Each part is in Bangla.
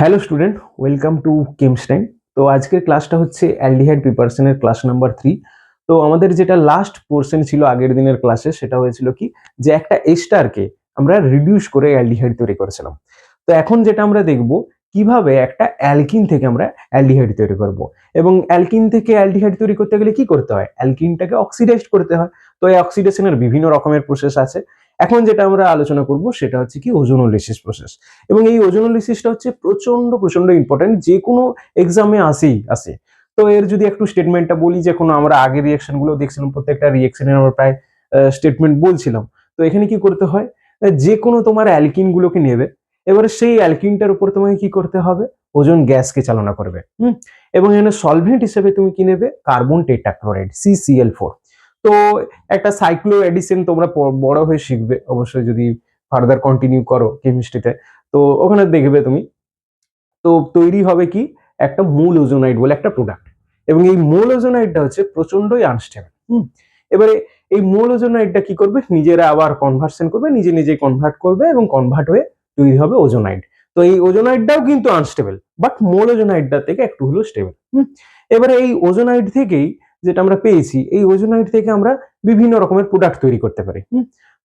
Hello student welcome to Chemstein তো আজকের ক্লাসটা হচ্ছে অ্যালডিহাইড প্রিপারেশনের ক্লাস নাম্বার থ্রি তো আমাদের যেটা লাস্ট পোর্শন ছিল আগের দিনের ক্লাসে সেটা হয়েছিল কি? যে একটা এস্টারকে আমরা রিডিউস করে অ্যালডিহাইড তৈরি করেছিলাম। তো এখন যেটা আমরা দেখব, কীভাবে একটা অ্যালকিন থেকে আমরা অ্যালডিহাইড তৈরি করব। এবং অ্যালকিন থেকে অ্যালডিহাইড তৈরি করতে গেলে কি করতে হয়? অ্যালকিনটাকে অক্সিডাইজ করতে হয়। তো এই অক্সিডেশনের বিভিন্ন রকমের প্রসেস আছে। এখন যেটা আমরা আলোচনা করব সেটা হচ্ছে কি ওজোনোলিসিস প্রসেস এবং এই ওজোনোলিসিসটা হচ্ছে প্রচণ্ড প্রচণ্ড ইম্পর্টেন্ট যে কোনো এক্সামে আসেই আসে। তো এর যদি একটু স্টেটমেন্টটা বলি, যে কোনো আমরা আগে রিয়াকশনগুলো দেখছিলাম, প্রত্যেকটা রিয়াকশনের আমরা প্রায় স্টেটমেন্ট বলছিলাম। তো এখানে কি করতে হয়? যে কোনো তোমার অ্যালকিনগুলোকে নেবে। এবারে সেই অ্যালকিনটার উপর তোমাকে কি করতে হবে? ওজন গ্যাসকে চালনা করবে। হুম? এবং এখানে সলভেন্ট হিসেবে তুমি কি নেবে? কার্বন টেট্রাক্লোরাইড সিসিএল ফোর তো একটা সাইক্লো এডিসন তোমরা বড় হয়ে শিখবে। অবশ্যই যদি ফার্দার কন্টিনিউ করো কেমিস্ট্রিতে তো ওখানে দেখবে তুমি, তো তৈরি হবে কি? একটা মূল ওজোনাইড বলে একটা প্রোডাক্ট এবং এই মূল ওজোনাইডটা হচ্ছে প্রচন্ডই আনস্টেবল হুম? এবারে এই মূল ওজোনাইডটা কি করবে? নিজেরা আবার কনভার্সন করবে, নিজে নিজে কনভার্ট করবে এবং কনভার্ট হয়ে তৈরি হবে ওজোনাইট তো এই ওজোনাইডটাও কিন্তু আনস্টেবল বাট মোল ওজোনাইডটা থেকে একটু হলেও স্টেবল হুম? এবারে এই ওজোনাইড থেকেই যেটা আমরা পেয়েছি, এই ওজোনাইড থেকে আমরা বিভিন্ন রকমের প্রোডাক্ট তৈরি করতে পারি।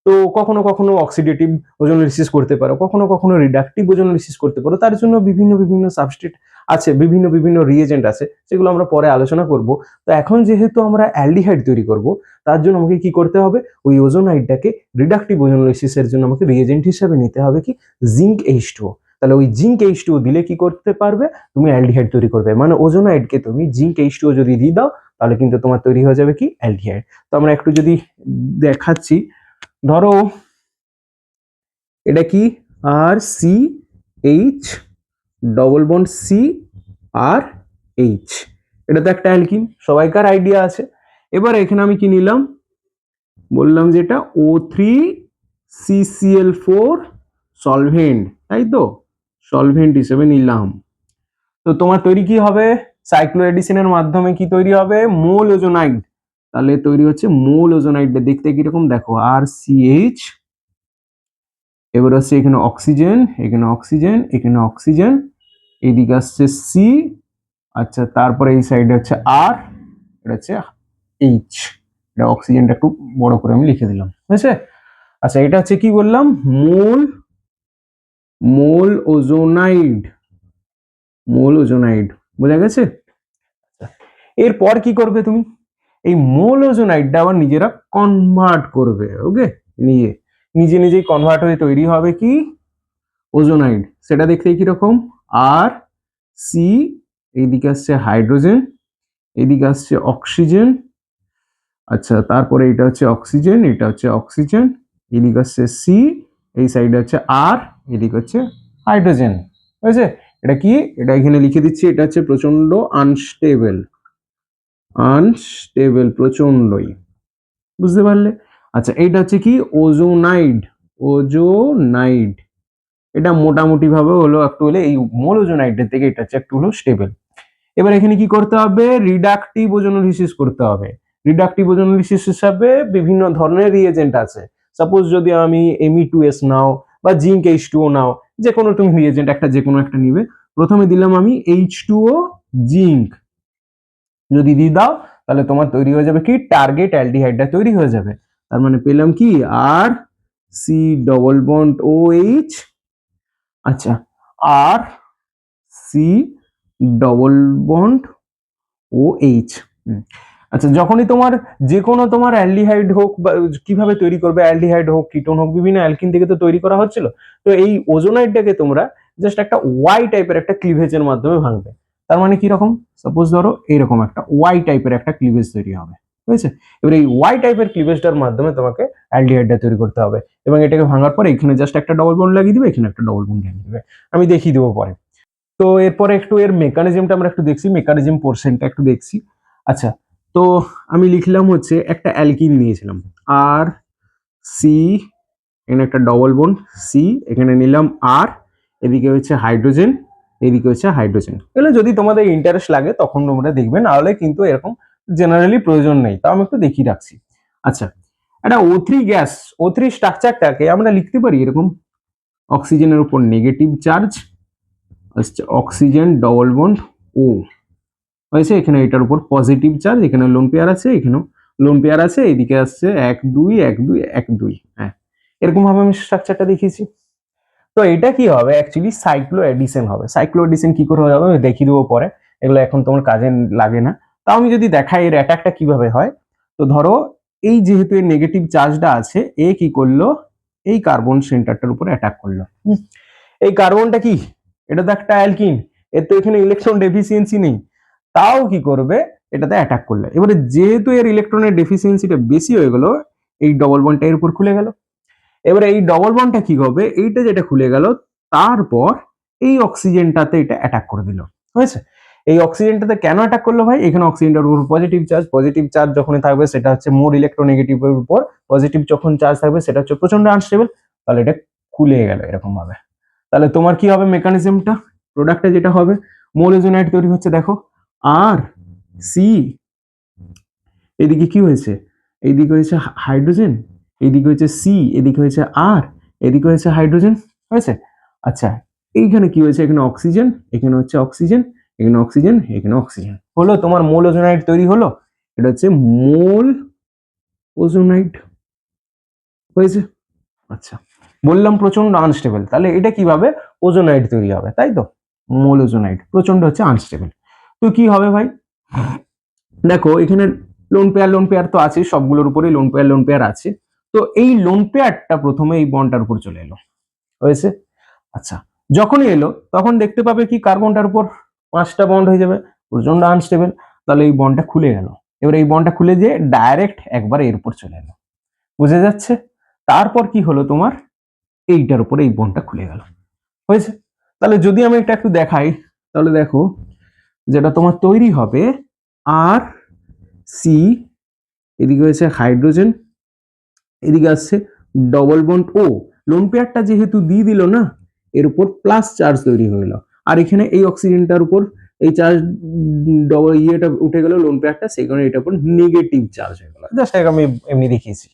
তো কখনো কখনো অক্সিডেটিভ ওজন রিসিস করতে পারো, কখনো কখনো রিডাকটিভ ওজন রিসিস করতে পারো, তার জন্য বিভিন্ন বিভিন্ন সাবস্টেট আছে, বিভিন্ন বিভিন্ন রিয়েজেন্ট আছে, সেগুলো আমরা পরে আলোচনা করব। তো এখন যেহেতু আমরা অ্যালডিহাইড তৈরি করব, তার জন্য আমাকে কি করতে হবে? ওই ওজোনাইডটাকে রিডাকটিভ ওজন রিসিসের জন্য আমাকে রিয়েজেন্ট হিসাবে নিতে হবে কি? জিঙ্ক এইচ টু তাহলে ওই জিঙ্ক এইচ টু দিলে কি করতে পারবে? তুমি অ্যালডিহাইড তৈরি করবে। মানে ওজোনাইডকে তুমি জিঙ্ক এইচ টু যদি দিয়ে দাও, তাহলে কিন্তু তোমার তৈরি হয়ে যাবে কি? অ্যালডিহাইড। তো আমরা একটু যদি দেখাচ্ছি, ধরো এটা কি? R C H double bond C R H এটা তো একটা অ্যালকিন সবাইকার আইডিয়া আছে। এবার এখানে আমি কি নিলাম? বললাম যে এটা O three CCl four solvent তাই তো? সলভেন্ট হিসেবে নিলাম। তো তোমার তৈরি কি হবে? সাইক্লো এডিসিনের মাধ্যমে কি তৈরি হবে? Mole ozonide. তাহলে তৈরি হচ্ছে মোল ওজোনাইডটা দেখতে কীরকম? দেখো আর সিএইচ এবার হচ্ছে এখানে অক্সিজেন এখানে অক্সিজেন এখানে অক্সিজেন এদিকে আসছে সি আচ্ছা তারপরে এই সাইডে হচ্ছে আর এটা হচ্ছে এইচ এটা অক্সিজেনটা একটু বড় করে আমি লিখে দিলাম। হয়েছে আচ্ছা এটা হচ্ছে কি বললাম? Mole mole ozonide mole ozonide বোঝা গেছে? আচ্ছা, এরপর কি করবে তুমি? এই মোল ওজোনাইডটা আবার নিজেরা কনভার্ট করবে ওকে নিয়ে নিজে নিজেই কনভার্ট হয়ে তৈরি হবে কি? ওজোনাইড। সেটা দেখতে কীরকম? আর সি এইদিকে আসছে হাইড্রোজেন এইদিকে আসছে অক্সিজেন আচ্ছা তারপরে এটা হচ্ছে অক্সিজেন এটা হচ্ছে অক্সিজেন এদিকে আসছে সি এই সাইডে হচ্ছে আর এদিকে হচ্ছে হাইড্রোজেন হয়েছে? এটা কি? এটা এখানে লিখে দিচ্ছি, এটা হচ্ছে প্রচণ্ড আনস্টেবল আনস্টেবল প্রচন্ডই বুঝতে পারলে? আচ্ছা এইটা হচ্ছে কি? ওজোনাইড ওজোনাইড এটা মোটামুটি ভাবে হলো একটু হলে এই মোল ওজোনাইডের থেকে এটা হচ্ছে একটু হলো স্টেবল এবার এখানে কি করতে হবে? রিডাকটিভ ওজোনোলিসিস করতে হবে। রিডাকটিভ ওজোনোলিসিস হিসাবে বিভিন্ন ধরনের রিয়েজেন্ট আছে। সাপোজ যদি আমি এমই টু এস নাও বা জিঙ্ক এইচ টু ও নাও যে কোনো তুমি রিয়েজেন্ট একটা যে কোনো একটা নিবে, প্রথমে দিলাম আমি এইচ টু ও জিঙ্ক যদি দিয়ে দাও, তাহলে তোমার তৈরি হয়ে যাবে কি? টার্গেট অ্যালডিহাইডটা তৈরি হয়ে যাবে। তার মানে পেলাম কি? R C double bond O H আচ্ছা R C double bond O H আচ্ছা যখনই তোমার যে কোনো তোমার অ্যালডিহাইড হোক বা কীভাবে তৈরি করবে, অ্যালডিহাইড হোক, কিটোন হোক, বিভিন্ন অ্যালকিন থেকে তো তৈরি করা হচ্ছিল, তো এই ওজোনাইডটাকে তোমরা জাস্ট একটা ওয়াই টাইপের একটা ক্লিভেজের মাধ্যমে ভাঙবে। তার মানে কি রকম? সাপোজ ধরো এইরকম একটা ওয়াই টাইপের একটা ক্লিভেজ তৈরি হবে বুঝেছে এবার এই ওয়াই টাইপের ক্লিভেজটার মাধ্যমে তোমাকে অ্যালডিহাইডটা তৈরি করতে হবে এবং এটাকে ভাঙার পরে এখানে জাস্ট একটা ডবল বন্ড লাগিয়ে দিবে, এখানে একটা ডবল বন্ড লাগিয়ে দিবে। আমি দেখিয়ে দেবো পরে। তো এরপরে একটু এর মেকানিজমটা আমরা একটু দেখছি মেকানিজম পোর্শনটা একটু দেখছি। আচ্ছা তো আমি লিখলাম হচ্ছে একটা অ্যালকিন নিয়েছিলাম। আর সি এখানে একটা ডবল বন্ড সি এখানে নিলাম আর এদিকে হচ্ছে হাইড্রোজেন এদিকে হচ্ছে হাইড্রোজেন এগুলো যদি তোমাদের ইন্টারেস্ট লাগে, তখন তোমরা দেখবে নাহলে কিন্তু এরকম জেনারেলি প্রয়োজন নেই। তাও আমি একটু দেখিয়ে রাখছি। আচ্ছা একটা O three gas O three স্ট্রাকচারটাকে আমরা লিখতে পারি এরকম। অক্সিজেনের উপর negative charge oxygen double bond O হয়েছে এখানে এটার উপর পজিটিভ চার্জ এখানে লোন পেয়ার আছে এখানেও লোন পেয়ার আছে এদিকে আসছে এক দুই এক দুই এক দুই হ্যাঁ। এরকম ভাবে আমি স্ট্রাকচারটা দেখিয়েছি। তো এটা কি হবে? অ্যাকচুয়ালি সাইক্লো এডিশন হবে। সাইক্লো এডিশন কি করে হবে আমি দেখিয়ে দেবো পরে। এগুলো এখন তোমার কাজে লাগে না। তাও আমি যদি দেখাই এর অ্যাটাকটা কীভাবে হয় তো ধরো এই যেহেতু এর নেগেটিভ চার্জটা আছে এ কি করল? এই কার্বন সেন্টারটার উপর অ্যাটাক করল। এই কার্বনটা কি? এটা তো একটা অ্যালকিন এর তো এখানে ইলেকট্রন ডেফিসিয়েন্সি নেই। তাও কি করবে? এটাতে অ্যাটাক করল। এবারে যেহেতু এর ইলেকট্রনের ডেফিসিয়েন্সিটা বেশি হয়ে গেল, এই ডবল বন্ডটা এর উপর খুলে গেল। এবারে এই ডবল বন্ডটা কি হবে? এইটা যেটা খুলে গেল, তারপর এই অক্সিজেনটাতে এটা অ্যাটাক করে দিল। হয়েছে? এই অক্সিজেনটাতে কেন অ্যাটাক করল ভাই? এখানে অক্সিজেনটার উপর পজিটিভ চার্জ পজিটিভ চার্জ যখনই থাকবে, সেটা হচ্ছে মোর ইলেকট্রোনেগেটিভের উপর। পজিটিভ যখন চার্জ থাকবে, সেটা হচ্ছে প্রচণ্ড আনস্টেবল তাহলে এটা খুলে গেল এরকম ভাবে তাহলে তোমার কি হবে মেকানিজমটা প্রোডাক্টটা যেটা হবে মোলোজোনাইট তৈরি হচ্ছে, দেখো। আর সি, এদিকে কি হয়েছে? এইদিকে হয়েছে হাইড্রোজেন এইদিকে হয়েছে সি, এদিকে হয়েছে আর, এদিকে হয়েছে হাইড্রোজেন, হয়েছে? আচ্ছা এইখানে কি হয়েছে? এখানে অক্সিজেন, এখানে হচ্ছে অক্সিজেন, এখানে অক্সিজেন এখানে অক্সিজেন। হলো তোমার মোল ওজোনাইট তৈরি হলো? এটা হচ্ছে মোল ওজোনাইট। হয়েছে? আচ্ছা বললাম প্রচণ্ড আনস্টেবল তাহলে এটা কীভাবে? ওজোনাইট তৈরি হবে, তাই তো? মোল ওজোনাইট প্রচণ্ড হচ্ছে আনস্টেবল তো কি হবে ভাই? দেখো, এখানে লোন পেয়ার লোন পেয়ার তো আছে সবগুলোর উপরেই লোন পেয়ার লোন পেয়ার আছে। তো এই লোন পেয়ারটা প্রথমে এই বন্ডটার উপর চলে এলো। হয়েছে? আচ্ছা যখনই এলো, তখন দেখতে পাবে কি কার্বনটার উপর? পাঁচটা বন্ড হয়ে যাবে প্রচণ্ড আনস্টেবল তাহলে এই বন্ডটা খুলে গেল। এবার এই বন্ডটা খুলে যেয়ে ডাইরেক্ট একবার এর উপর চলে এলো। বুঝে যাচ্ছে? তারপর কি হলো তোমার? এইটার উপরে এই বন্ডটা খুলে গেল। হয়েছে? তাহলে যদি আমি এটা একটু দেখাই, তাহলে দেখো যেটা তোমার তৈরি হবে আর সি এদিকে হয়েছে হাইড্রোজেন, এদিকে আসছে ডবল বন্ড ও লোন পেয়ারটা যেহেতু দিয়ে দিল না, এর উপর প্লাস চার্জ তৈরি হয়ে গেল আর এখানে এই অক্সিজেনটার উপর এই চার্জ ডবল ইয়েটা উঠে গেল লোন পেয়ারটা সেই কারণে এটার উপর নেগেটিভ চার্জ হয়ে গেল। জাস্ট আমি এমনি দেখিয়েছি।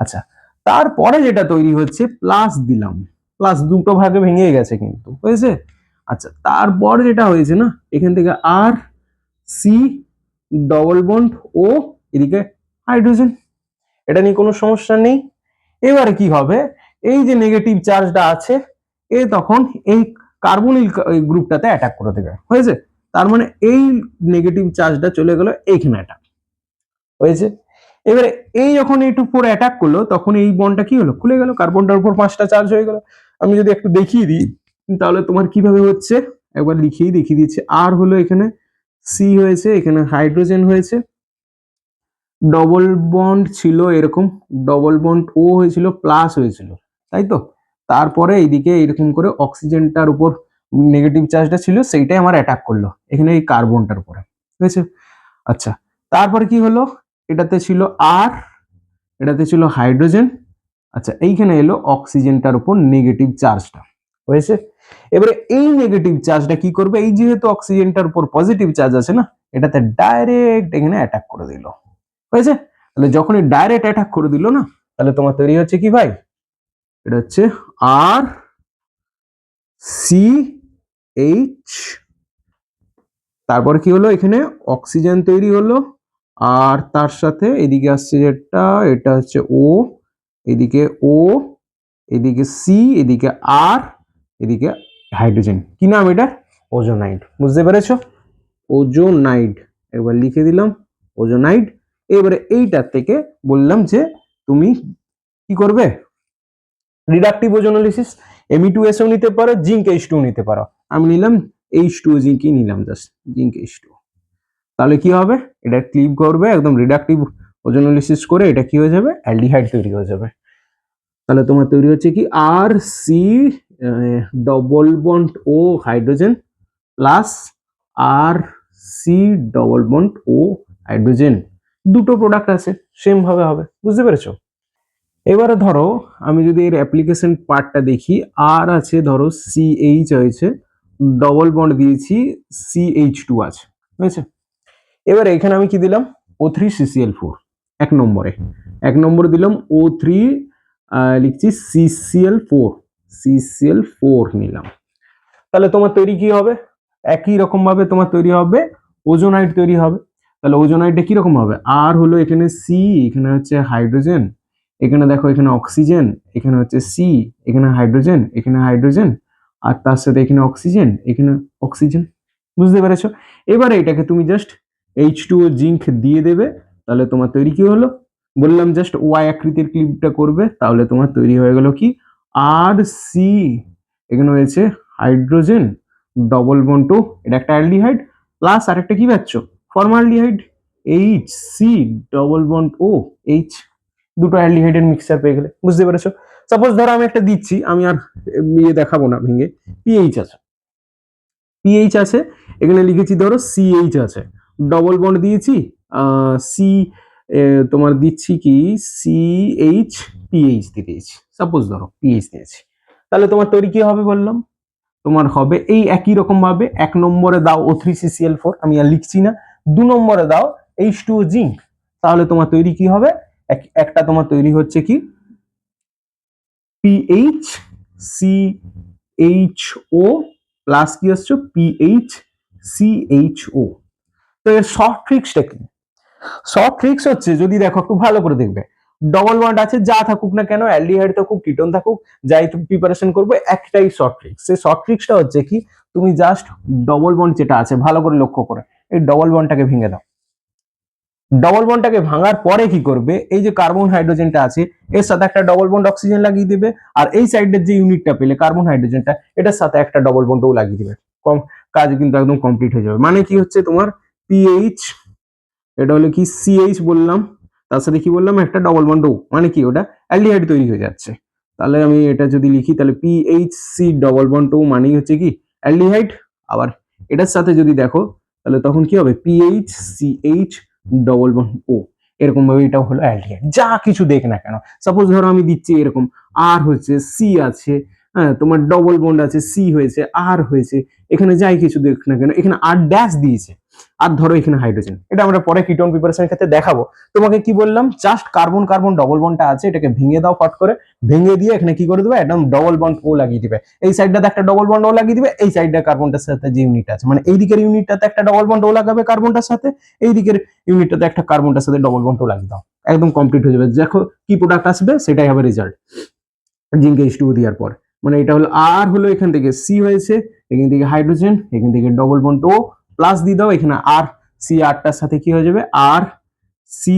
আচ্ছা তারপরে যেটা তৈরি হচ্ছে প্লাস দিলাম। প্লাস দুটো ভাগে ভেঙে গেছে কিন্তু, হয়েছে? আচ্ছা তারপর যেটা হয়েছে না, এখান থেকে R C double bond O এদিকে হাইড্রোজেন এটা নিয়ে কোনো সমস্যা নেই। এবারে কি হবে? এই যে নেগেটিভ চার্জটা আছে, এ তখন এই কার্বনিল গ্রুপটাতে অ্যাটাক করে দেবে। হয়েছে? তার মানে এই নেগেটিভ চার্জটা চলে গেল এইখানে অ্যাটাক হয়েছে? এবারে এই যখন এইটু পরে অ্যাটাক করল, তখন এই বনটা কি হলো? খুলে গেল। কার্বনটার উপর পাঁচটা চার্জ হয়ে গেল। আমি যদি একটু দেখিয়ে দিই। তাহলে তোমার কীভাবে হচ্ছে? একবার লিখেই দেখিয়ে দিচ্ছি। আর হলো এখানে সি হয়েছে, এখানে হাইড্রোজেন হয়েছে। ডবল বন্ড ছিল এরকম ডবল বন্ড ও হয়েছিল প্লাস হয়েছিল, তাই তো? তারপরে এইদিকে এরকম করে অক্সিজেনটার উপর নেগেটিভ চার্জটা ছিল, সেইটাই আমার অ্যাটাক করল, এখানে এই কার্বনটার উপরে হয়েছে আচ্ছা তারপরে কি হলো? এটাতে ছিল আর এটাতে ছিল হাইড্রোজেন আচ্ছা এইখানে এলো অক্সিজেনটার উপর নেগেটিভ চার্জটা হয়েছে। এবারে এই নেগেটিভ চার্জটা কি করবে? এই যেহেতু অক্সিজেনটার উপর পজিটিভ চার্জ আছে না, এটাতে ডাইরেক্ট এখানে অ্যাটাক করে দিল। হয়েছে? তাহলে যখনই ডাইরেক্ট অ্যাটাক করে দিল না, তাহলে তোমার তৈরি হচ্ছে কি ভাই? এটা হচ্ছে আর সি এইচ তারপর কি হলো? এখানে অক্সিজেন তৈরি হলো। আর তার সাথে এদিকে আসছে যেটা, এটা হচ্ছে ও এদিকে ও এদিকে সি এদিকে আর এদিকে হাইড্রোজেন। কি নাম এটা ওজোনাইড। বুঝতে পেরেছ? ওজোনাইড। একবার লিখে দিলাম ওজোনাইড। এবারে এইটার থেকে বললাম যে তুমি কি করবে? রিডাকটিভ ওজোনালিসিস এমি টু এসও নিতে পারো জিঙ্ক এইচ টু নিতে পারো। আমি নিলাম এইচ টু জিঙ্কই নিলাম জাস্ট জিঙ্ক এইচ টু তাহলে কি হবে? এটা ক্লিপ করবে একদম রিডাকটিভ ওজোনালিসিস করে এটা কি হয়ে যাবে? অ্যালডিহাইড তৈরি হয়ে যাবে। তাহলে তোমার তৈরি হচ্ছে কি? R C double bond O hydrogen plus R C double bond O hydrogen দুটো প্রোডাক্ট আছে সেম ভাবে হবে, বুঝতে পেরেছ? এবারে ধরো, আমি যদি এর অ্যাপ্লিকেশন পার্টটা দেখি আর আছে, ধরো সি এইচ হয়েছে ডবল বন্ড দিয়েছি সি এইচ টু আছে, হয়েছে? এবার এখানে আমি কি দিলাম? ও থ্রি সিসিএল ফোর এক নম্বরে। এক নম্বরে দিলাম ও থ্রি লিখছি সিসিএল ফোর সিসিএল ফোর নিলাম। তাহলে তোমার তৈরি কি হবে? একই রকম ভাবে তোমার তৈরি হবে ওজোনাইড তৈরি হবে। তাহলে ওজোনাইডটা কীরকম হবে? আর হলো এখানে সি এখানে হচ্ছে হাইড্রোজেন, এখানে দেখো এখানে অক্সিজেন, এখানে হচ্ছে সি এখানে হাইড্রোজেন এখানে হাইড্রোজেন, আর তার সাথে এখানে অক্সিজেন এখানে অক্সিজেন। বুঝতে পেরেছ? এবারে এটাকে তুমি just H two O zinc দিয়ে দেবে। তাহলে তোমার তৈরি কি হলো? বললাম জাস্ট ওয়াই আকৃতির ক্লিপটা করবে, তাহলে তোমার তৈরি হয়ে গেল কি? আর সি এখানে হয়েছে হাইড্রোজেন ডবল বন টু এটা একটা অ্যালডিহাইড প্লাস আরেকটা কি পাচ্ছ? Formaldehyde H C double bond O H দুটো অ্যালডিহাইডের মিক্সচার পেয়ে গেলে, বুঝতে পেরেছ? সাপোজ ধরো আমি একটা দিচ্ছি, আমি আর ইয়ে দেখাবো না ভেঙে পিএইচ আছে। পিএইচ আছে, এখানে লিখেছি ধরো সিএইচ আছে। ডবল বন্ড দিয়েছি সি তোমার দিচ্ছি কি? সিএইচ পিএইচ দিয়ে দিয়েছি। সাপোজ ধরো পিএইচ দিয়েছি। তাহলে তোমার তৈরি কি হবে বললাম? তোমার হবে এই একই রকম ভাবে এক নম্বরে দাও ও থ্রি সিসিএল ফোর আমি আর লিখছি না। দু নম্বরে দাও এইচ টু জিঙ্ক তাহলে তোমার তৈরি কি হবে? এক- একটা তোমার তৈরি হচ্ছে কি? PH C H O plus কি হচ্ছে পিএইচ সি এইচ ও তো এর শর্ট ট্রিক্সটা কি? শর্ট ট্রিক্স হচ্ছে যদি দেখো একটু ভালো করে দেখবে। ডবল বন্ড আছে, যা থাকুক না কেন অ্যালডিহাইড থাকুক কিটোন থাকুক, যাই তুমি প্রিপারেশন করবে, একটাই শর্ট ট্রিক্স সেই শর্ট ট্রিক্সটা হচ্ছে কি, তুমি জাস্ট ডবল বন্ড যেটা আছে, ভালো করে লক্ষ্য করে, এই ডবল বন্ডটাকে ভেঙে দাও। ডবল বন্ডটাকে ভাঙার পরে কি করবে, এই যে কার্বন হাইড্রোজেনটা আছে, এর সাথে একটা ডবল বন্ড অক্সিজেন লাগিয়ে দিবে, আর এই সাইডের যে ইউনিটটা পেলে কার্বন হাইড্রোজেনটা এটার সাথে একটা ডবল বন্ডও লাগিয়ে দিবে। কম, কাজ কিন্তু একদম কমপ্লিট হয়ে যাবে। মানে কি হচ্ছে তোমার পিএইচ এটা হলো কি সিএইচ বললাম, তার সাথে কি বললাম? একটা ডবল বন্ড ও মানে কি ওটা? অ্যালডিহাইড তৈরি হয়ে যাচ্ছে। তাহলে আমি এটা যদি লিখি, তাহলে PH C double bond O মানেই হচ্ছে কি? অ্যালডিহাইড। আবার এটার সাথে যদি দেখো, তাহলে তখন কি হবে? PH CH double bond O. এরকম ভাবে এটাও হলো অ্যালডিহাইড। যা কিছু দেখ না কেন। সাপোজ ধরো আমি দিচ্ছি এরকম আর হচ্ছে সি আছে হ্যাঁ তোমার ডবল বন্ড আছে সি হয়েছে আর হয়েছে, এখানে যাই কিছু দেখ না কেন, এখানে আর ড্যাশ দিয়েছে। আর ধরো এখানে হাইড্রোজেন এটা আমরা পরে কিটোন প্রিপারেশনের ক্ষেত্রে দেখাবো। তোমাকে কি বললাম? জাস্ট কার্বন কার্বন ডবল বন্ডটা আছে, এটাকে ভেঙে দাও ফট করে, ভেঙে দিয়ে এখানে কি করে দেবে? একদম ডবল বন্ড ও লাগিয়ে দিবে। এই সাইডটাতে একটা ডবল বন্ড ও লাগিয়ে দিবে, এই সাইডটা কার্বনটার সাথে যে ইউনিট আছে। মানে এই দিকের ইউনিটটাতে একটা ডবল বন্ড ও লাগাবে কার্বনটার সাথে, এই দিকের ইউনিটটাতে একটা কার্বনটার সাথে ডবল বন্ড ও লাগিয়ে দাও। একদম কমপ্লিট হয়ে যাবে। দেখো কি প্রোডাক্ট আসবে, সেটাই হবে রেজাল্ট জিঙ্ক এইচ দেওয়ার পর। মানে এটা হলো আর হলো এখান থেকে সি হয়েছে, এখান থেকে হাইড্রোজেন এখান থেকে ডবল বন্ড ও প্লাস দিয়ে দাও, এখানে আর সি আরটার সাথে কি হয়ে যাবে? আর সি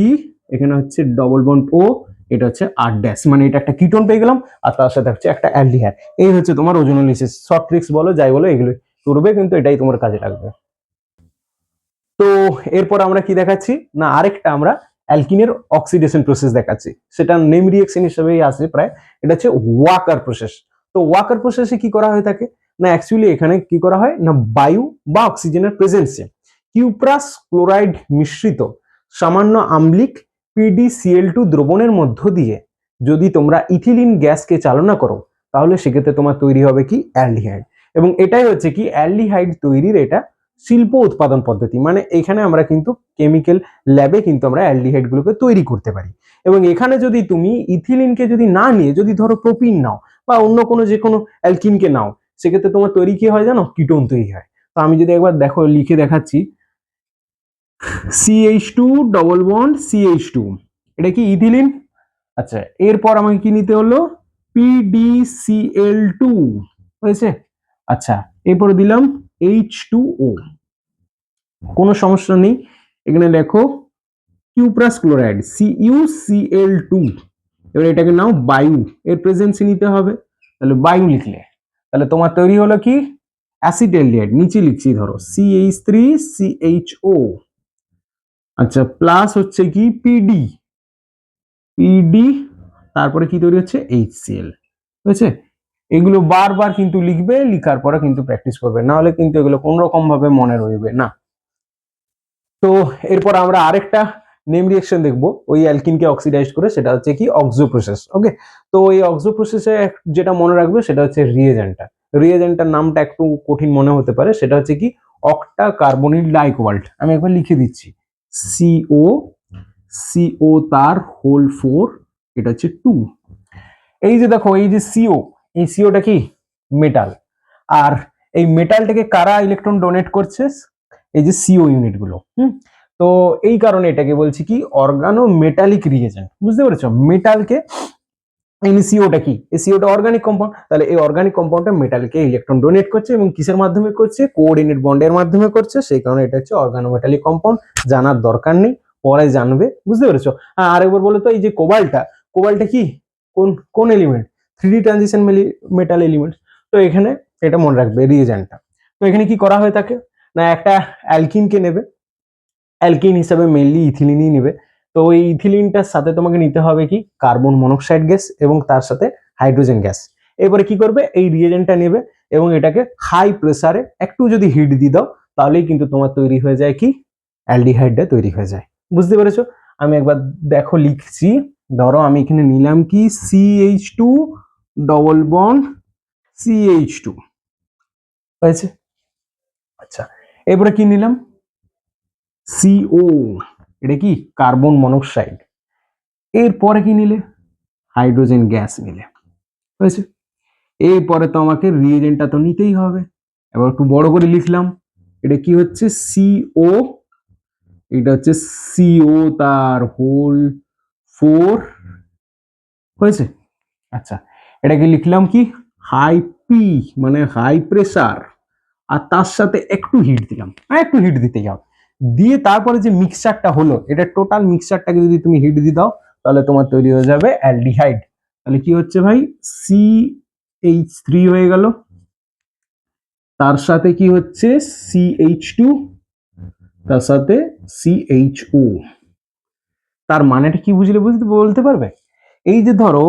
এখানে হচ্ছে ডবল বন্ড ও এটা হচ্ছে আর ড্যাশ মানে এটা একটা কিটোন পেয়ে গেলাম, আর তার সাথে হচ্ছে একটা অ্যালডিহাইড এই হচ্ছে তোমার ওজোনোলিসিস শর্ট ট্রিক্স বলো, যাই বলো, এগুলো করবে, কিন্তু এটাই তোমার কাজে লাগবে। তো এরপর আমরা কি দেখাচ্ছি? না, আরেকটা আমরা অ্যালকিনের অক্সিডেশন প্রসেস দেখাচ্ছি, সেটা নেম রিয়েকশন হিসেবেই আছে প্রায়, এটা হচ্ছে ওয়াকার প্রসেস তো ওয়াকার প্রসেসে কি করা হয়ে থাকে না অ্যাকচুয়ালি এখানে কি করা হয়? না বায়ু বা অক্সিজেনের প্রেজেন্সে কিউপ্রাস ক্লোরাইড মিশ্রিত, সামান্য আম্লিক পিডিসিএল টু দ্রবণের মধ্য দিয়ে যদি তোমরা ইথিলিন গ্যাসকে চালনা করো, তাহলে সেক্ষেত্রে তোমার তৈরি হবে কি? অ্যালডিহাইড। এবং এটাই হচ্ছে কি? অ্যালডিহাইড তৈরির এটা শিল্প উৎপাদন পদ্ধতি। মানে এখানে আমরা কিন্তু কেমিক্যাল ল্যাবে কিন্তু আমরা অ্যালডিহাইডগুলোকে তৈরি করতে পারি। এবং এখানে যদি তুমি ইথিলিনকে যদি না নিয়ে যদি ধরো প্রোপিন নাও বা অন্য কোনো যে কোনো অ্যালকিনকে নাও, সেক্ষেত্রে তোমার তৈরি কি হয় জানো? কিটোন তৈরি হয়। তো আমি যদি একবার দেখো, লিখে দেখাচ্ছি। CH two double bond CH two এটা কি ইথিলিন? আচ্ছা এরপর আমাকে কি নিতে হলো? পিডিসিএল টু হয়েছে? আচ্ছা এরপর দিলাম এইচ টু ও কোনো সমস্যা নেই। এখানে লেখো cuprous chloride CU CL two এবার এটাকে নাও বায়ু। এর প্রেজেন্সি নিতে হবে। তাহলে বায়ু লিখলে। তাহলে তোমার তৈরি হলো কি? অ্যালডিহাইড নিচে লিখছি ধরো। সিএইচ থ্রি সিএইচ ও আচ্ছা প্লাস হচ্ছে কি? পিডি পিডি তারপরে কি তৈরি হচ্ছে? এইচসিএল হয়েছে? এগুলো বারবার কিন্তু লিখবে, লিখার পরে কিন্তু প্র্যাকটিস করবে। না হলে কিন্তু এগুলো কোন রকম ভাবে মনে রইবে না। তো এরপর আমরা আরেকটা নেম রিয়েকশন দেখব। ওই অ্যালকিনকে অক্সিডাইজ করে, সেটা হচ্ছে কি অক্সো প্রসেস ওকে তো এই অক্সো প্রসেসে যেটা মনে রাখবে, সেটা হচ্ছে রিয়েজেন্টটা রিয়েজেন্টটার নামটা একটু কঠিন মনে হতে পারে, সেটা হচ্ছে কি অক্টা কার্বনিল ডাইকোবাল্ট আমি একবার লিখে দিচ্ছি। সিও সিও তার হোল ফোর এটা হচ্ছে টু এই যে দেখো, এই যে সিও এই সিওটা কি? মেটাল আর এই মেটালটাকে কারা ইলেকট্রন ডোনেট করছে? এই যে সিও ইউনিটগুলো, হুম? তো এই কারণে এটাকে বলছি কি অর্গানো মেটালিক রিয়েজেন্ট বুঝতে পেরেছ? মেটালকে এই সিওটা কি? এই সিওটা অর্গানিক কম্পাউন্ড তাহলে এই অর্গানিক কম্পাউন্ডটা মেটালকে ইলেকট্রন ডোনেট করছে এবং কিসের মাধ্যমে করছে? কোঅর্ডিনেট বন্ডের মাধ্যমে করছে। সেই কারণে এটা হচ্ছে অর্গানো মেটালিক কম্পাউন্ড জানার দরকার নেই, পরে জানবে। বুঝতে পেরেছ? হ্যাঁ আরেকবার বলো তো, এই যে কোবাল্টটা কোবাল্টটা কি? কোন কোন element three D transition metal element তো এখানে এটা মনে রাখবে রিয়েজেন্টটা তো এখানে কি করা হয় থাকে না, একটা অ্যালকিনকে নেবে। অ্যালকিন হিসাবে মেনলি ইথিলিনই নেবে। তো ওই ইথিলিনটার সাথে তোমাকে নিতে হবে কি? কার্বন মনোক্সাইড গ্যাস এবং তার সাথে হাইড্রোজেন গ্যাস এরপরে কি করবে? এই রিয়েজেন্টটা নেবে এবং এটাকে হাই প্রেসারে একটু যদি হিট দিয়ে দাও, তাহলেই কিন্তু তোমার তৈরি হয়ে যায় কি? অ্যালডিহাইডটা তৈরি হয়ে যায়। বুঝতে পেরেছ? আমি একবার দেখো লিখছি। ধরো আমি এখানে নিলাম কি? CH two double bond CH two হয়েছে? আচ্ছা। এরপরে কি নিলাম? সিও এটা কি? Carbon monoxide. এরপরে কি নিলে? হাইড্রোজেন গ্যাস নিলে। হয়েছে? এরপরে তো আমাকে রিয়েজেন্টটা তো নিতেই হবে। এবার একটু বড় করে লিখলাম। এটা কি হচ্ছে? সিও এটা হচ্ছে সিও তার হোল ফোর হয়েছে? আচ্ছা এটাকে লিখলাম কি? হাই পি মানে হাই প্রেসার আর তার সাথে একটু হিট দিলাম। হ্যাঁ একটু হিট দিতে যাও দিয়ে তারপরে যে মিক্সচারটা হলো, এটা টোটাল মিক্সচারটাকে যদি তুমি হিট দিয়ে দাও, তাহলে তোমার তৈরি হয়ে যাবে অ্যালডিহাইড। তাহলে কি হচ্ছে ভাই? সি এইচ থ্রি হয়ে গেল। তার সাথে কি হচ্ছে? সি এইচ টু তার সাথে সি এইচ ও তার মানেটা কি বুঝলে বুঝতে বলতে পারবে? এই যে ধরো,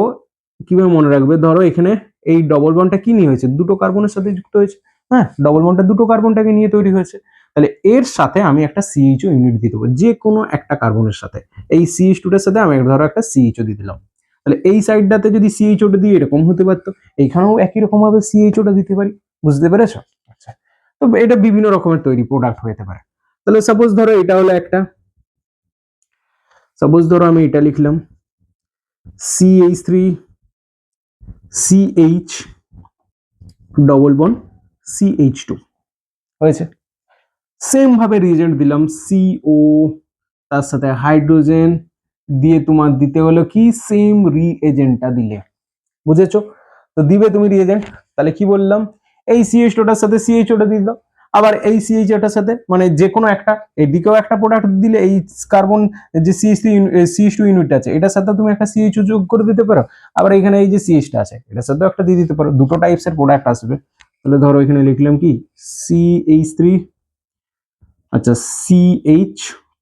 কীভাবে মনে রাখবে? ধরো এখানে এই ডবল বন্ডটা কি নিয়ে হয়েছে? দুটো কার্বনের সাথে যুক্ত হয়েছে। হ্যাঁ ডবল বন্ডটা দুটো কার্বনটাকে নিয়ে তৈরি হয়েছে। তাহলে এর সাথে আমি একটা সিএইচও ইউনিট দিয়ে দেবো, যে কোনো একটা কার্বনের সাথে। এই সিএইচ টুটার সাথে আমি ধরো একটা সিএইচও দিয়ে দিলাম। তাহলে এই সাইডটাতে যদি সিএইচওটা দিয়ে এরকম হতে পারতো, এইখানেও একই রকম ভাবে সিএইচওটা দিতে পারি, বুঝতে পেরেছ? আচ্ছা তো এটা বিভিন্ন রকমের তৈরি প্রোডাক্ট হতে পারে। তাহলে সাপোজ ধরো এটা হলো একটা সাপোজ ধরো আমি এটা লিখলাম CH three CH double bond CH two হয়েছে? সেম ভাবে রিজেন্ট দিলাম সিও তার সাথে হাইড্রোজেন দিয়ে তোমার দিতে হলো কি? সেম রিএজেন্টটা দিলে। বুঝেছ? তো দিবে তুমি রিএজেন্ট তাহলে কি বললাম? এই সিএইচ টুটার সাথে সিএইচ ওটা দিয়ে আবার এই সিএইচ ওটার সাথে মানে যে কোনো একটা, এদিকেও একটা প্রোডাক্ট দিলে এই কার্বন যে সিএইচ সিএইচ টু ইউনিট আছে, এটার সাথে তুমি একটা সিএইচ যোগ করে দিতে পারো। আবার এখানে এই যে সিএইচটা আছে, এটার সাথেও একটা দিয়ে দিতে পারো। দুটো টাইপসের প্রোডাক্ট আসবে। তাহলে ধরো এখানে লিখলাম কি? সিএইচ থ্রি আচ্ছা সি এইচ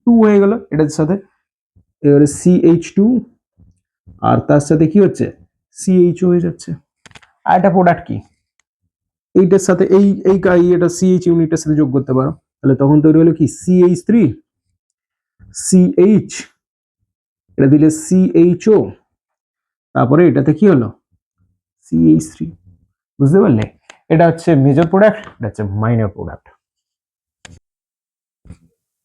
টু হয়ে গেল, এটার সাথে। এবারে সি এইচ টু আর তার সাথে কি হচ্ছে? সিএইচ হয়ে যাচ্ছে। আর একটা প্রোডাক্ট কি? এইটার সাথে, এই এই এটা সিএইচ ইউনিটের সাথে যোগ করতে পারো। তাহলে তখন তৈরি হলো কি? C H three C H এটা দিলে সি এইচ ও তারপরে এটাতে কি হলো? সি এইচ থ্রি বুঝতে পারলে? এটা হচ্ছে মেজর প্রোডাক্ট এটা হচ্ছে মাইনর প্রোডাক্ট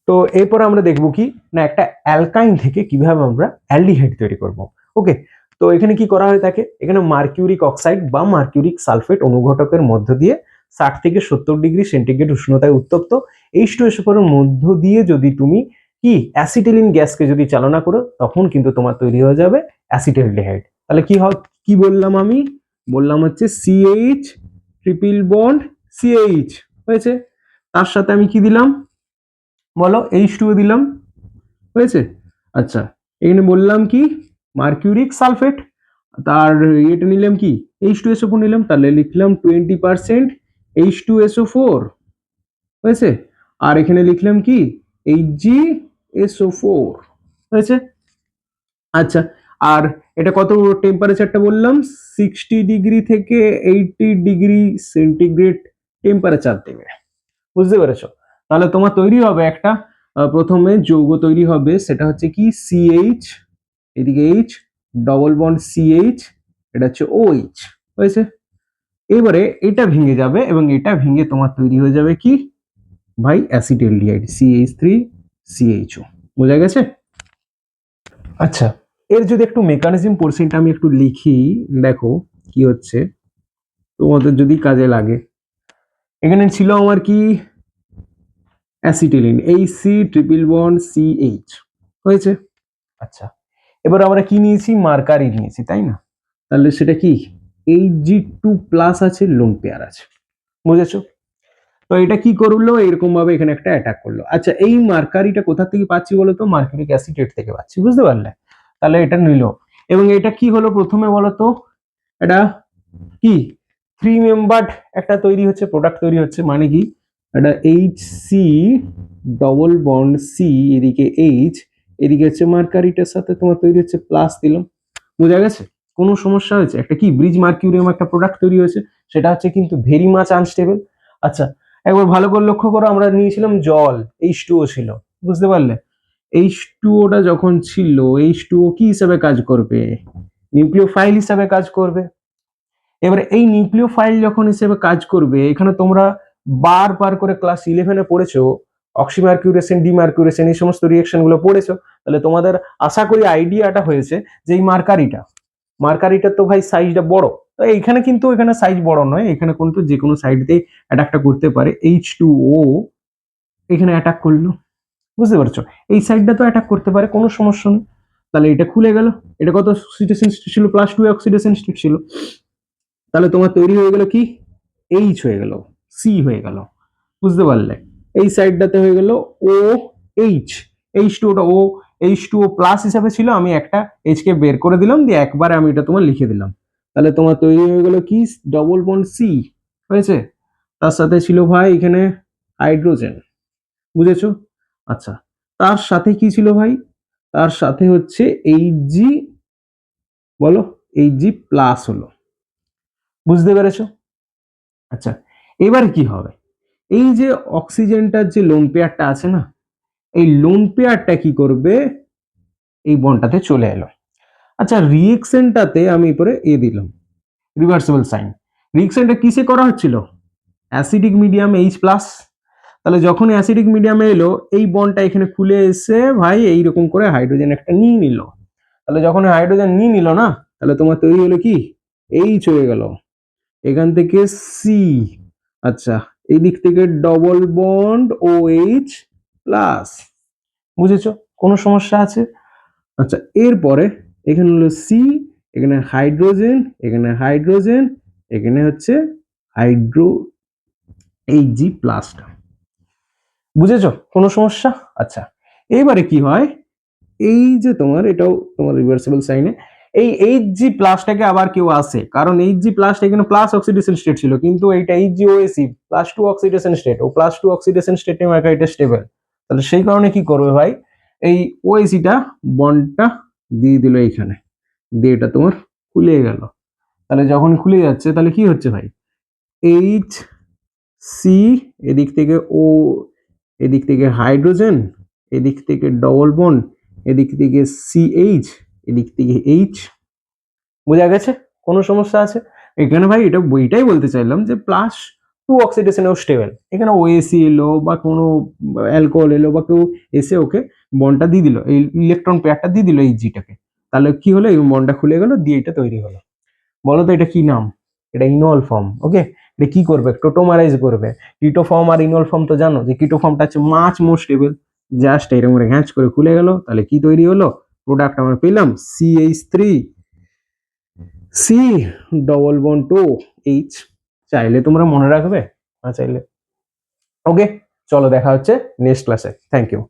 তো এরপর আমরা দেখব কি? না, একটা অ্যালকাইন থেকে কীভাবে আমরা অ্যালডিহাইড তৈরি করব। ওকে, তো এখানে কি করা হয় থাকে এখানে মার্কিউরিক অক্সাইড বা মার্কিউরিক সালফেট অনুঘটকের মধ্য দিয়ে ষাট থেকে সত্তর ডিগ্রি সেন্টিগ্রেড উষ্ণতায় উত্তপ্ত। এইচ টু মধ্য দিয়ে যদি তুমি কি? অ্যাসিটিলিন গ্যাসকে যদি চালনা করো, তখন কিন্তু তোমার তৈরি হয়ে যাবে অ্যাসিটালডিহাইড তাহলে কি হয় কি বললাম আমি? বললাম হচ্ছে সিএইচ ট্রিপল বন্ড সিএইচ হয়েছে? তার সাথে আমি কি দিলাম? বলো এইচ টু দিলাম। হয়েছে? আচ্ছা এখানে বললাম কি? মার্কিউরিক সালফেট তার এটা নিলাম কি? এইচ টু এসও ফোর নিলাম, তাহলে লিখলাম twenty percent H two SO four হয়েছে? আর এখানে লিখলাম কি? এইচ জি এসও ফোর হয়েছে? আচ্ছা আর এটা কত টেম্পারেচারটা বললাম? সিক্সটি ডিগ্রি থেকে এইটি ডিগ্রি সেন্টিগ্রেড টেম্পারেচার দেবে। বুঝতে পেরেছ? তাহলে তোমার তৈরি হবে একটা প্রথমে যৌগ তৈরি হবে, সেটা হচ্ছে কি? সিএইচ এদিকে এইচ ডবল বন্ড সিএইচ এটা হচ্ছে ও এইচ হয়েছে? এবারে এটা ভেঙে যাবে এবং এটা ভেঙে তোমার তৈরি হয়ে যাবে কি? ভাই অ্যাসিটেলডিহাইড সিএইচ থ্রি সিএইচও বোঝা গেছে? আচ্ছা এর যদি একটু মেকানিজম পোর্শনটা আমি একটু লিখি, দেখো কি হচ্ছে, তোমাদের যদি কাজে লাগে। এখানে ছিল আমার কি? অ্যাসিটিলিন এই C triple bond C H হয়েছে? আচ্ছা। এবার আমরা কি নিয়েছি? মার্কারি নিয়েছি, তাই না? তাহলে সেটা কি? এইট জি টু প্লাস আছে লোন পেয়ার আছে। বুঝেছ? তো এটা কি করল? এরকম ভাবে এখানে একটা অ্যাটাক করল। আচ্ছা এই মার্কারিটা কোথা থেকে পাচ্ছি বলো তো? মার্কারিক অ্যাসিটেট থেকে পাচ্ছি, বুঝতে পারলে? তাহলে এটা নিল। এবং এটা কি হলো প্রথমে বলো তো? এটা কি? থ্রি মেম্বার্ড একটা তৈরি হচ্ছে প্রোডাক্ট তৈরি হচ্ছে মানে কি? এটা H C double bond C এদিকে এইচ এদিকে হচ্ছে মার্কারিটার সাথে তোমার তৈরি হচ্ছে প্লাস দিলাম। বোঝা গেছে? কোনো সমস্যা হয়েছে? একটা কি ব্রিজ মার্কিউরিয়াম একটা প্রোডাক্ট তৈরি হয়েছে? সেটা হচ্ছে কিন্তু ভেরি মাচ আনস্টেবল আচ্ছা একবার ভালো করে লক্ষ্য করো, আমরা নিয়েছিলাম জল এইচ টুও ছিল। বুঝতে পারলে? এইচ টুওটা যখন ছিল এইচ টুও কি হিসাবে কাজ করবে? নিউক্লিওফাইল হিসাবে কাজ করবে। এবারে এই নিউক্লিওফাইল যখন হিসেবে কাজ করবে, এখানে তোমরা বারবার করে ক্লাস ইলেভেনে পড়েছো অক্সিমার্কিউরেশন ডিমার্কিউরেশন এই সমস্ত রিয়েকশনগুলো পড়েছো, তাহলে তোমাদের আশা করি আইডিয়াটা হয়েছে যে এই মার্কারিটা মার্কারিটার তো ভাই সাইজটা বড়, তো এইখানে কিন্তু এখানে সাইজ বড় নয়, এখানে কিন্তু যে কোনো সাইড দিয়ে অ্যাটাকটা করতে পারে এইচ টু ও এখানে অ্যাটাক করল, বুঝতে পারছ? এই সাইডটা তো অ্যাটাক করতে পারে, কোনো সমস্যা নেই, তাহলে এটা খুলে গেল, এটা কত অক্সিডেশন স্টেট ছিল প্লাস টু অক্সিডেশন স্টেট ছিল, তাহলে তোমার তৈরি হয়ে গেল কি? এইচ হয়ে গেল। সি হয়ে গেল। বুঝতে পারলে? এই সাইডটাতে হয়ে গেল ও এইচ এইচ টু ওটা O H two O plus হিসাবে ছিল, আমি একটা এইচ কে বের করে দিলাম, দিয়ে একবারে আমি এটা তোমার লিখে দিলাম। তাহলে তোমার তৈরি হয়ে গেল কি? ডবল বন্ড সি হয়েছে? তার সাথে ছিল ভাই এখানে হাইড্রোজেন বুঝেছ? আচ্ছা তার সাথে কি ছিল ভাই? তার সাথে হচ্ছে এইচ জি বলো? এইচ জি প্লাস হলো। বুঝতে পেরেছ? আচ্ছা এবার কি হবে? এই যে অক্সিজেনটার যে লোন পেয়ারটা আছে না, এই লোন পেয়ারটা কি করবে? এই বনটাতে চলে এলো। আচ্ছা রিয়েকশনটাতে আমি পরে এ দিলাম। রিভার্সেবল সাইন রিয়েকশনটা কিসে করা হচ্ছিল? অ্যাসিডিক মিডিয়াম এইচ প্লাস তাহলে যখন অ্যাসিডিক মিডিয়ামে এলো, এই বনটা এখানে খুলে এসে ভাই এইরকম করে হাইড্রোজেন একটা নিয়ে নিল। তাহলে যখন হাইড্রোজেন নিয়ে নিল না, তাহলে তোমার তৈরি হলো কি? এইচ হয়ে গেল। এখান থেকে সি আচ্ছা এই দিক থেকে double bond O H plus বুঝেছ? কোনো সমস্যা আছে? আচ্ছা এরপরে এখানে হলো সি এখানে হাইড্রোজেন এখানে হাইড্রোজেন এখানে হচ্ছে হাইড্রো এই জি প্লাসটা বুঝেছ? কোনো সমস্যা? আচ্ছা এবারে কি হয়? এই যে তোমার, এটাও তোমার রিভার্সিবল সাইনে এই এইচ জি প্লাসটাকে আবার কেউ আসে কারণ এইচ জি প্লাসটা এখানে প্লাস অক্সিডেশন স্টেট ছিল। কিন্তু এইটা H G OAC plus two oxidation state ও প্লাস টু অক্সিডেশন স্টেটে এটা স্টেবল তাহলে সেই কারণে কি করবে ভাই? এই ওএসিটা বন্ডটা দিয়ে দিল এইখানে দিয়ে এটা তোমার খুলে গেল। তাহলে যখন খুলে যাচ্ছে, তাহলে কি হচ্ছে ভাই? এইচ সি এদিক থেকে ও এদিক থেকে হাইড্রোজেন এদিক থেকে ডবল বন্ড এদিক থেকে সি এইচ এদিক থেকে এইচ বোঝা গেছে? কোনো সমস্যা আছে? এখানে ভাই এটা বইটাই বলতে চাইলাম যে প্লাস টু অক্সিডেশনেও স্টেবল এখানে ওএসি এলো বা কোনো অ্যালকোহল এলো বা কেউ এসে ওকে বন্ডটা দিয়ে দিল, এই ইলেকট্রন পেয়ারটা দিয়ে দিল এই জিটাকে তাহলে কি হলো? এই বন্ডটা খুলে গেল, দিয়ে এটা তৈরি হলো। বলো তো এটা কি নাম? এটা ইনল ফর্ম ওকে এটা কি করবে? টোটোমারাইজ করবে। কিটো ফর্ম আর ইনল ফর্ম তো জানো যে কিটো ফর্মটা হচ্ছে মাছ মোর স্টেবল জাস্ট এরকম করে হ্যাঁচ করে খুলে গেল, তাহলে কি তৈরি হলো? প্রোডাক্ট আমরা পেলাম C H three C double bond two H চাইলে তোমরা মনে রাখবে, না চাইলে। ওকে চলো দেখা হচ্ছে নেক্সট ক্লাসে থ্যাংক ইউ